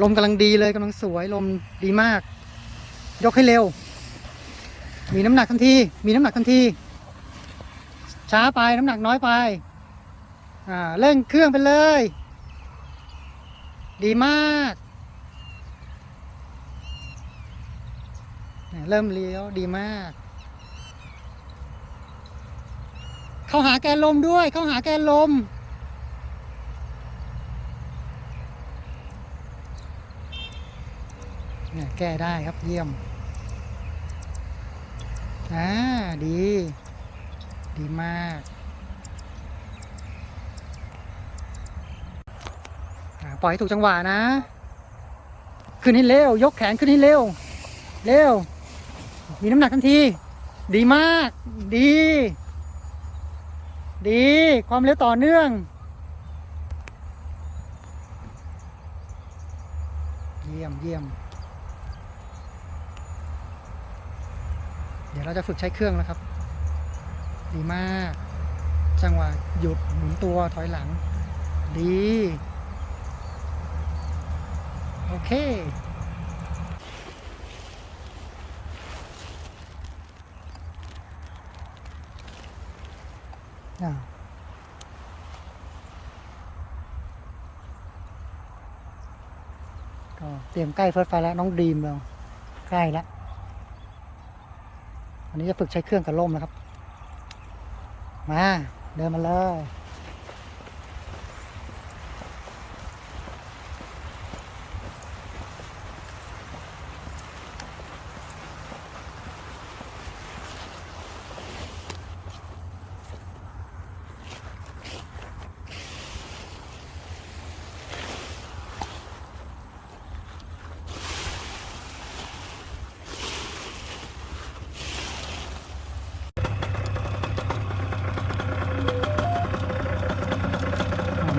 ลมกำลังดีเลยกำลังสวยลมดีมาก ยกให้เร็ว มีน้ำหนักทันที มีน้ำหนักทันที ช้าไปน้ำหนักน้อยไป อ่าเร่งเครื่องไปเลย ดีมากเริ่มเลี้ยวดีมาก เข้าหาแกนลมด้วย เข้าหาแกนลม เนี่ย แก้ได้ครับเยี่ยม อ่า ดี ดีมากปล่อยให้ถูกจังหวะนะ ขึ้นให้เร็ว ยกแขนขึ้นให้เร็ว เร็ว มีน้ำหนักทันที ดีมาก ดี ดี ความเร็วต่อเนื่อง เยี่ยมเยี่ยม เดี๋ยวเราจะฝึกใช้เครื่องแล้วครับ ดีมาก จังหวะหยุดหมุนตัวถอยหลัง ดี โอเคก็เตรียมใกล้เฟิร์สไฟแล้ว น้องดีมเราใกล้แล้ว อันนี้จะฝึกใช้เครื่องกับล่มนะครับ มา เดินมาเลย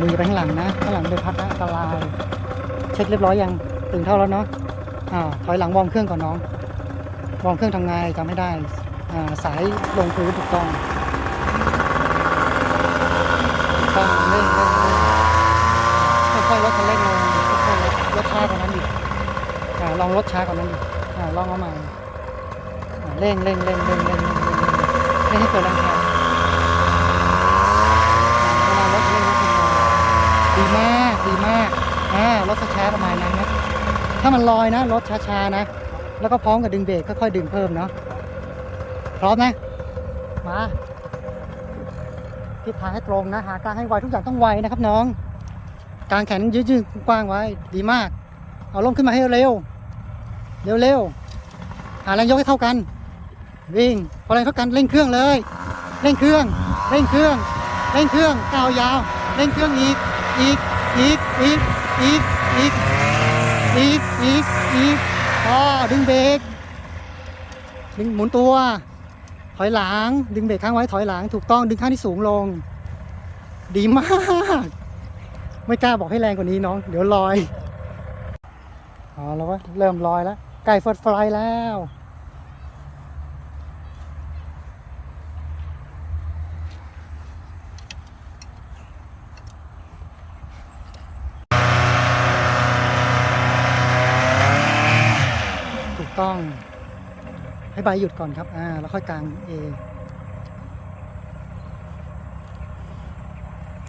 มือไปข้างหลังนะ ข้างหลังไปพักนะอันตราย เช็คเรียบร้อยยังตึงเท่าแล้วเนาะอ่าถอยหลังวอร์มเครื่องก่อนน้องวอร์มเครื่องทำงานจำไม่ได้อ่าสายลงพื้นถูกต้องต้องเร่งเร่งค่อยๆลดคันเร่งลงค่อยๆลดลดช้ากว่านั้นอีกอ่าลองลดช้ากว่านั้นอีกอ่าลองเอาใหม่เร่งเร่งเร่งเร่งเร่งเร่งเให้เกิดแรงช้า อ่ารถช้าๆประมาณนั้นนะถ้ามันลอยนะรถช้าๆนะ แล้วก็พร้อมกับดึงเบรกค่อยๆดึงเพิ่มเนาะพร้อมนะมาทิศทางให้ตรงนะหากลางให้ไวทุกอย่างต้องไวนะครับน้องกางแขนยืดๆกว้างไว้ดีมาก เอาลงขึ้นมาให้เร็วเร็วๆหาแรงยกให้เท่ากัน วิ่งพอแรงเท่ากันเร่งเครื่องเลยเร่งเครื่องเร่งเครื่องเร่งเครื่องก้าวยาวเร่งเครื่องอีกอีกอีกอีก อีกอีกอีกอีกอีกพอดึงเบรกดึงหมุนตัว ถอยหลัง ดึงเบรกค้างไว้ถอยหลัง ถูกต้องดึงข้างที่สูงลง ดีมาก ไม่กล้าบอกให้แรงกว่านี้น้อง เดี๋ยวลอยอ๋อแล้วว่าเริ่มลอยแล้วใกล้เฟิร์สไฟลแล้ว ต้องให้ใบหยุดก่อนครับ อ่า แล้วค่อยกลางเอ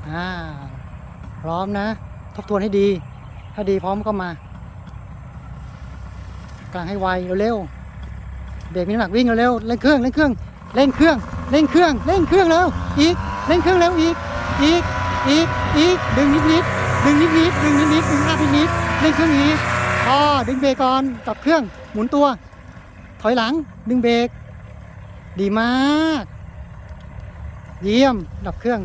อ่า พร้อมนะ ทบทวนให้ดี ถ้าดีพร้อมก็มา กลางให้ไวเร็วๆ เบรกมีน้ำหนักวิ่งเร็วๆ เร่งเครื่อง เร่งเครื่อง เร่งเครื่อง เร่งเครื่อง เร่งเครื่องแล้ว อีก เร่งเครื่องแล้วอีก อีก อีก อีก ดึงนิดนิดๆ ดึงนิดนิดๆดึงนิดนิดๆดึงหน้านิดนิดๆ เร่งเครื่องอีกพอดึงเบรกก่อนจับเครื่อง หมุนตัว ถอยหลัง ดึงเบรก ดีมาก เยี่ยม ดับเครื่อง